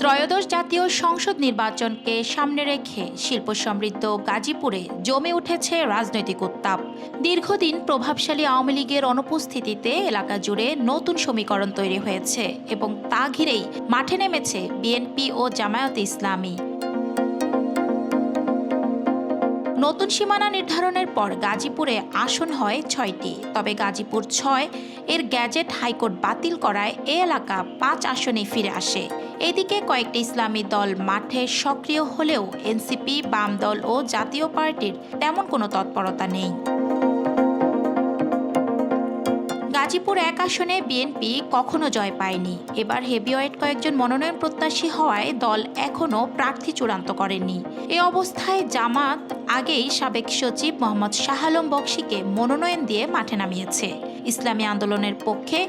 ত্রয়োদশ জাতীয় সংসদ নির্বাচনকে সামনে রেখে শিল্প সমৃদ্ধ গাজীপুরে জমে উঠেছে রাজনৈতিক উত্তাপ। দীর্ঘদিন প্রভাবশালী আওয়ামী লীগের অনুপস্থিতিতে এলাকা জুড়ে নতুন সমীকরণ তৈরি হয়েছে এবং তা ঘিরেই মাঠে নেমেছে বিএনপি ও জামায়াত ইসলামী। নতুন সীমানা নির্ধারণের পর গাজীপুরে আসন হয় ছয়টি, তবে গাজীপুর ছয়, এর গ্যাজেট হাইকোর্ট বাতিল করায় এ এলাকা পাঁচ আসনে ফিরে আসে। এদিকে কয়েকটি ইসলামী দল মাঠে সক্রিয় হলেও এনসিপি, বাম দল ও জাতীয় পার্টির তেমন কোনো তৎপরতা নেই। গাজীপুর এক আসনে বিএনপি কখনো জয় পায়নি। এবার হেভিওয়েট কয়েকজন মনোনয়ন প্রত্যাশী হওয়ায় দল এখনও প্রার্থী চূড়ান্ত করেনি। এ অবস্থায় জামাত আগেই সাবেক সচিব মোহাম্মদ শাহ আলম বক্সিকে মনোনয়ন দিয়ে মাঠে নামিয়েছে। ইসলামী আন্দোলনের পক্ষে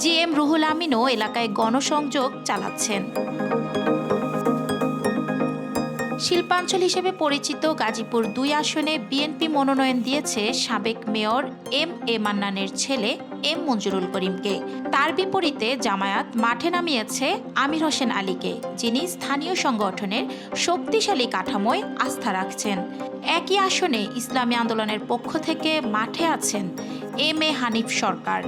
জি এম রুহুল আমিনও এলাকায় গণসংযোগ চালাচ্ছেন। শিল্পাঞ্চল হিসেবে পরিচিত গাজীপুর দুই আসনে বিএনপি মনোনয়ন দিয়েছে সাবেক মেয়র এম এ মান্নানের ছেলে এম মঞ্জুরুল করিমকে। তার বিপরীতে জামায়াত মাঠে নামিয়েছে আমির হোসেন আলীকে, যিনি স্থানীয় সংগঠনের শক্তিশালী কাঠামোয় আস্থা রাখছেন। একই আসনে ইসলামী আন্দোলনের পক্ষ থেকে মাঠে আছেন এম এ হানিফ সরকার।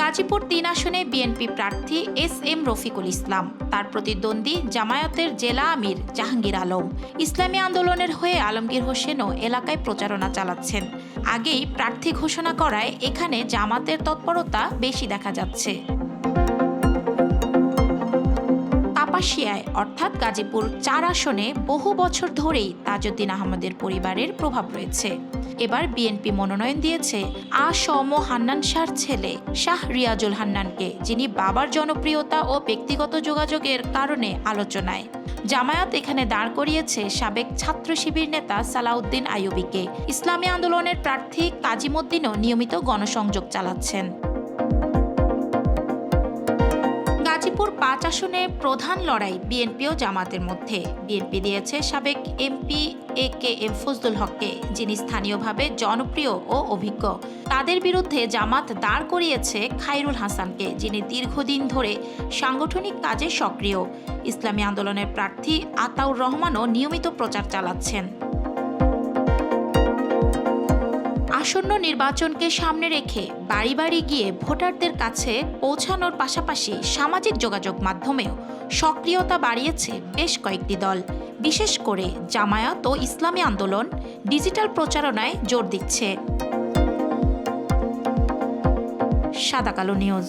গাজীপুর তিন আসনে বিএনপি প্রার্থী এস এম রফিকুল ইসলাম। তার প্রতিদ্বন্দ্বী জামায়াতের জেলা আমির জাহাঙ্গীর আলম। ইসলামী আন্দোলনের হয়ে আলমগীর হোসেনও এলাকায় প্রচারণা চালাচ্ছেন। আগেই প্রার্থী ঘোষণা করায় এখানে জামাতের তৎপরতা বেশি দেখা যাচ্ছে। কাপাসিয়ায়, অর্থাৎ গাজীপুর চার আসনে বহু বছর ধরেই তাজউদ্দিন আহমদের পরিবারের প্রভাব রয়েছে। এবার বিএনপি মনোনয়ন দিয়েছে আ সম হান্নান শাহর ছেলে শাহ রিয়াজুল হান্নানকে, যিনি বাবার জনপ্রিয়তা ও ব্যক্তিগত যোগাযোগের কারণে আলোচনায়। জামায়াত এখানে দাঁড় করিয়েছে সাবেক ছাত্র শিবির নেতা সালাউদ্দিন আইয়ুবিকে। ইসলামী আন্দোলনের প্রার্থী কাজিমুদ্দিনও নিয়মিত গণসংযোগ চালাচ্ছেন। গাজীপুর পাঁচ আসনে প্রধান লড়াই বিএনপি ও জামাতের মধ্যে। বিএনপি দিয়েছে সাবেক MP A K M Fazlul হককে, যিনি স্থানীয়ভাবে জনপ্রিয় ও অভিজ্ঞ। তাদের বিরুদ্ধে জামাত দাঁড় করিয়েছে খাইরুল হাসানকে, যিনি দীর্ঘদিন ধরে সাংগঠনিক কাজে সক্রিয়। ইসলামী আন্দোলনের প্রার্থী আতাউর রহমানও নিয়মিত প্রচার চালাচ্ছেন। আসন্ন নির্বাচনকে সামনে রেখে বাড়ি বাড়ি গিয়ে ভোটারদের কাছে পৌঁছানোর পাশাপাশি সামাজিক যোগাযোগ মাধ্যমেও সক্রিয়তা বাড়িয়েছে বেশ কয়েকটি দল। বিশেষ করে জামায়াত ও ইসলামী আন্দোলন ডিজিটাল প্রচারণায় জোর দিচ্ছে। সাদাকালো নিউজ।